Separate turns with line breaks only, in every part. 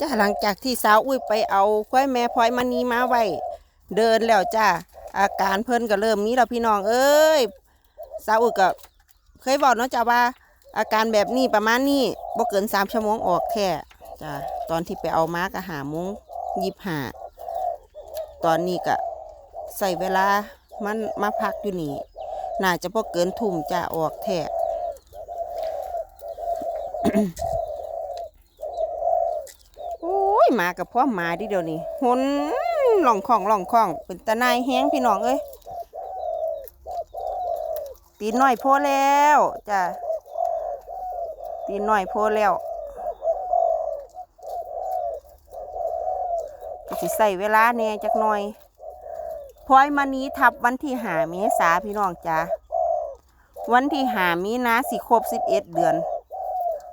จ้าหลังจากที่สาวอุ้ยไปเอาควายแม่พลอยมานีมาไว้เดินแล้วจ้าอาการเพิ่นก็เริ่มมีแล้วพี่น้องเอ้ยสาวอุ้ยก็เคยบอกเนาะจ้าว่า อาการแบบนี้ประมาณนี้บ่เกินสามชั่วโมงออกแค่จ้าตอนที่ไปเอามาก็หาโมงยิบหาตอนนี้ก็ใส่เวลามันมาพักอยู่นี่น่าจะพอเกินทุ่มจะออกแท้ หมากับพ่อหมาดิเดี๋ยวนี้หนหล่องของหล่องของเป็นตาหนายแห้งพี่น้องเอ้ยตีนหน่อยโพแล้วจ้ะตีนหน่อยโพแล้วก็สิใส่เวลาแน่จักหน่อยพลอยมานี้ทับวันที่หาเมษาพี่น้องจ้ะวันที่หามีนาสิครบสิบเอ็ดเดือน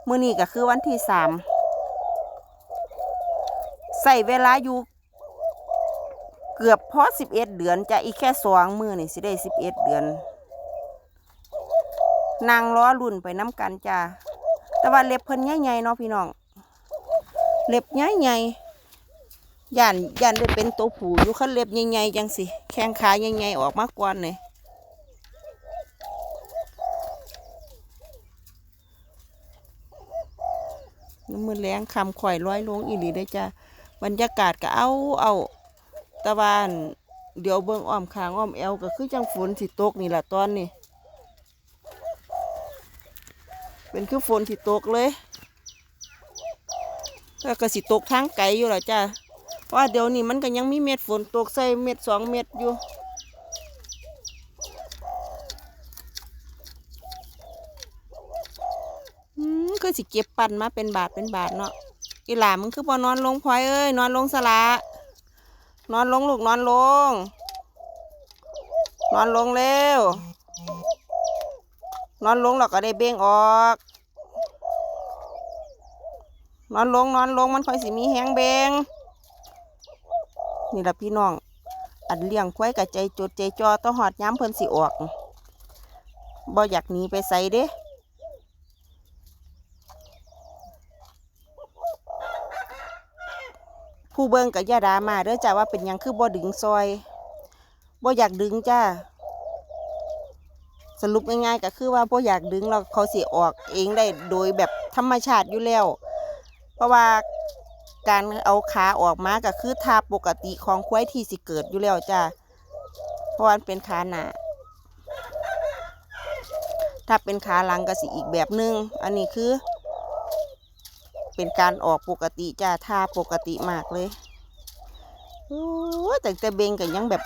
มื้อนี้ก็คือวันที่สาม ใส่เวลาอยู่เกือบพอสิบเอ็ดเดือนจะอีกแค่สองมือนี่สิได้สิบเอ็ดเดือน นางล้อรุ่นไปน้ำกันจ้าแต่ว่าเล็บเพิ่นใหญ่ๆเนาะพี่น้อง เล็บใหญ่ๆย่านย่านได้เป็นตัวผูอยู่คันเล็บใหญ่ๆจังสิแข้งขาใหญ่ๆออกมากกว่านี่น้ำมือแรงคำข่อยร้อยลงอีหลีได้จ้า บรรยากาศก็เอาเอาตะวันเดี๋ยวเบิ่งอ้อมคางอ้อมแอวก็คือจังฝนสิตกนี่แหละตอนนี้ เป็นคือฝนสิตกเลยแล้วก็สิตกทางไกลอยู่ละจ้าเพราะเดี๋ยวนี้มันก็ยังมีเม็ดฝนตกใส่เม็ดสองเม็ดอยู่คือสิเก็บปั่นมาเป็นบาทเป็นบาทเนาะ อีหลามึงคือบ่นอนลงพลอยเอ้ยนอนลงสละนอนลงลูกนอนลง นอนลงเร็วนอนลงเราก็ได้เบ่งออก นอนลงนอนลงมันค่อยสิมีแหงเบงนี่ละพี่น้อง อันเลี้ยงควายกับใจจดใจจอต้องหอดย้ำเพิ่นสิออกบ่อยากหนีไปใส่เด้ ผู้เบิ่งกับยาดามาเด้อจ้าว่าเป็นยังคือบ่ดึงซอยบ่อยากดึงจ้าสรุปง่ายๆก็คือว่าบ่อยากดึงแล้วเขาเสิออกเองได้โดยแบบธรรมชาติอยู่แล้ว เพราะว่าการเอาขาออกมาก็คือท่าปกติของควายที่สิเกิดอยู่แล้วจ้าเพราะว่ามันเป็นขาหนาถ้าเป็นขาหลังก็สิอีกแบบหนึง อันนี้คือ เป็นการออกปกติจ้าท่าปกติมากเลยโอ้แต่แต่เบงกันยังแบบ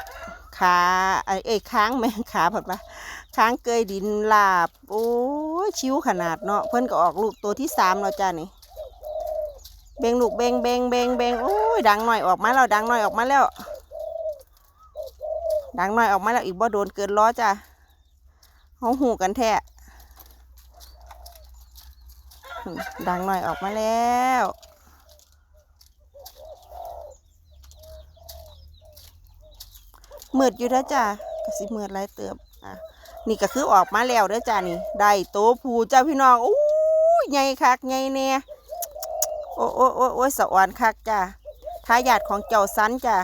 ขาเอ้ยค้างไหมขาผัดปะค้างเกยดินลาบ โอ้ชิวขนาดเนาะเพิ่อนก็ออกลูกตัวที่สามแล้วจ้านี่เบงลูกเบงเบงเบงเบงโอ้ยดังหน่อยออกมาแล้วดังหน่อยออกมาแล้ว ดังหน่อยออกมาแล้วอีกบ่โดนเกินล้อจ้าเขาหูกันแท้ ดังหน่อยออกมาแล้วมืดอยู่แล้วจ้ะก็สิมืดไรเติบอะนี่ก็คือออกมาแล้วเด้อจ้านี่ได้โตผูเจ้าพี่น้องอู้ใหญ่คักใหญ่เนี่ยโอ้โอ้โอ้โอ้สะอ่อนคักจ้าทายาทของเจ้าสันจ้า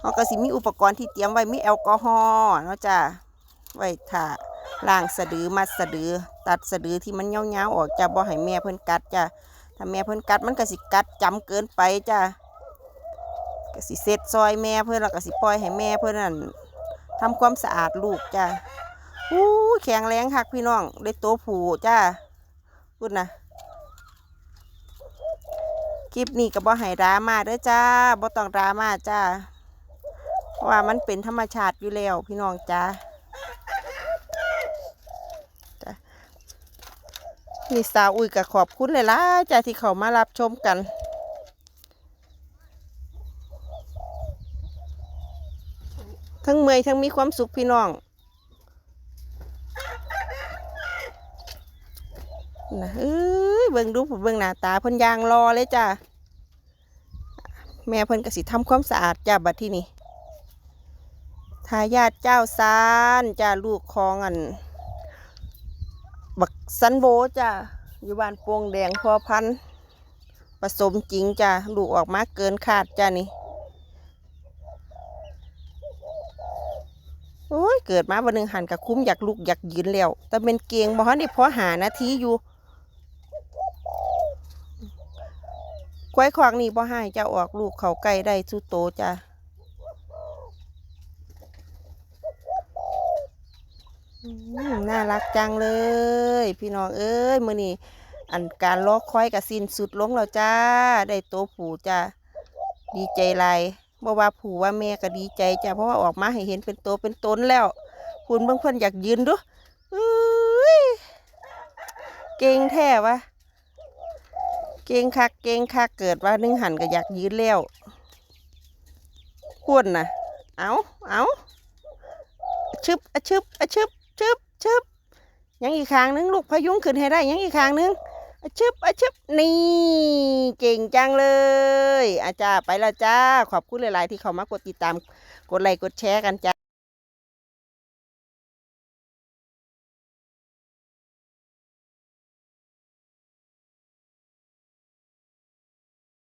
เขาก็สิมีอุปกรณ์ที่เตรียมไว้มีแอลกอฮอล์เนาะจ้าไว้ถ่า ล่างสะดือมัดสะดือ ตัดสะดือที่มันเงาๆออกจะบ่ให้แม่เพิ่นกัดจ้ะถ้าแม่เพิ่นกัดมันก็สิกัดจำเกินไปจ้ะก็สิเซ็ดซอยแม่เพิ่นแล้วก็สิปล่อยให้แม่เพิ่นนั่นทำความสะอาดลูกจ้ะอู้แข็งแรงคักพี่น้องได้โตผูจ้ะพูดนะคลิปนี้ก็บ่ให้ดราม่าเด้อจ้าบ่ต้องดราม่าจ้าเพราะว่ามันเป็นธรรมชาติอยู่แล้วพี่น้องจ้า นี่สาวอุ้ยก็ขอบคุณเลยล่ะจ้าที่เขามารับชมกัน ทั้งเมยทั้งมีความสุขพี่น้องนะเอ้ยเบิ่งดูเบิ่งหน้าตาเพิ่นยางรอเลยจ้าแม่เพิ่นก็สิทำความสะอาดจ้าบัดที่นี่ทายาทเจ้าซานจ้าลูกของอัน บักซันโบจ้ะอยู่บ้านโป่งแดงพอพันผสมจริงจ้ะลูกออกมาเกินคาดจ้ะนี่โอ้ยเกิดมาวันหนึ่งหันกับคุ้มอยากลุกอยากยืนแล้ว แต่เป็นเกียงบ่ฮันนี่พอหานาทีอยู่ควายควางนี่บ่ให้จ้าออกลูกเขาไก่ได้สุโตจ้ะอืม น่ารักจังเลย พี่น้องเอ้ยมื้อนี้อันการรอคอยกับสิ้นสุดลงแล้วจ้า ได้โตผูจ้าดีใจหลายบ่ว่าผูว่าแม่ก็ดีใจจ้าเพราะว่าออกมาให้เห็นเป็นโตเป็นตนแล้ว คุณเบิ่งเพิ่นอยากยืนดูเอ้ยเก่งแท้วะเก่งคักเก่งคักเกิดว่านึ่งหันก็อยากยืนแล้วพุ่นนะเอาเอาชึบอชึบอชึบ ชึบชึบยังอีกครั้งนึงลูกพยุงขึ้นให้ได้ ยังอีกครั้งนึงชึบอชึบนี่เก่งจังเลย อาจารย์ไปแล้วจ้า ขอบคุณหลาย ๆ ที่เขามากดติดตาม กดไลค์กดแชร์กันจ้า